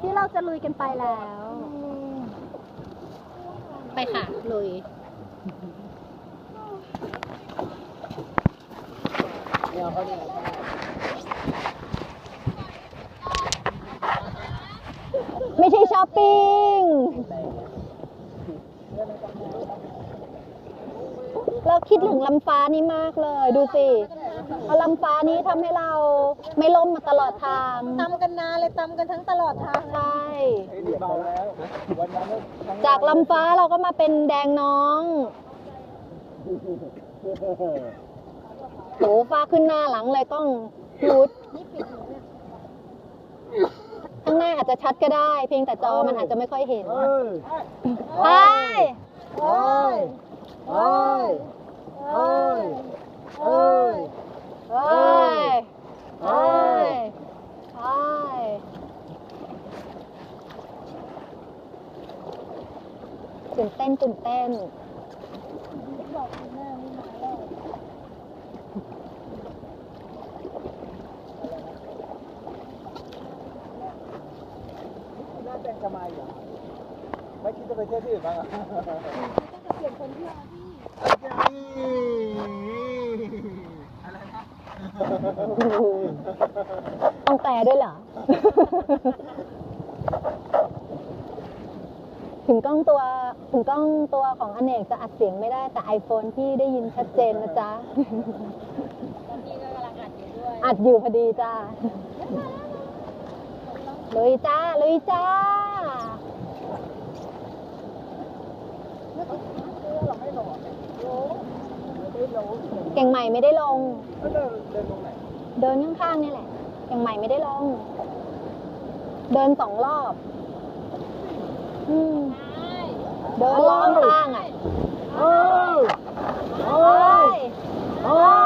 ที่เราจะลุยกันไปแล้ว ไปค่ะ ลุย ไม่ใช่ช้อปปิ้ง เรา คิดถึงลำฟ้านี้มากเลย ดูสิเอาลำฟ้านี้ทำให้เราไม่ล่มมาตลอดทางตำกันนานเลยตำกันทั้งตลอดทางใช่เบาแล้ววันนั้นทั้งจากลำฟ้าเราก็มาเป็นแดงน้องโหฟ้าขึ้นหน้าหลังเลยต้องรูดข้างหน้าอาจจะชัดก็ได้ เพียงแต่จอมันอาจจะไม่ค่อยเห็นเอ้ยไปเอ้ยเอ้ยเอ้ยเอ้ย เฮ้ยเฮ้ยเฮ้ย ตื่นเต้นตื่นเต้นน่าแต่งจะมาอีกเหรอไม่คิดจะไปเที่ยวที่อื่นบ้างเหรอเปลี่ยนคนที่อะไรนะต้องแปลด้วยเหรอ ถึงกล้องตัวถึงกล้องตัวของอเนกจะอัดเสียงไม่ได้แต่ iPhone พี่ได้ยินชัดเจนนะจ๊ะพี่ก็กำลังอัดอยู่ด้วยอัดอยู่พอดีจ้าลุยจ้าลุยจ้าเก่งใหม่ไม่ได้ลงแล้วเดินเดินตรงไหนเดินข้างๆนี่แหละเก่งใหม่ไม่ได้ลง เดินสองรอบอืม เดินล้อมข้างอะเอ้ยเฮ้ยเฮ้ย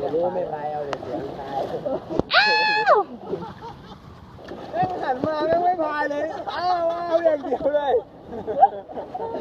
วันนี้ไม่ไปเอาเสียงตายแม่งหันมาไม่ไม่พายเลยเอ้าวอ้าเอย่างเดียวเลย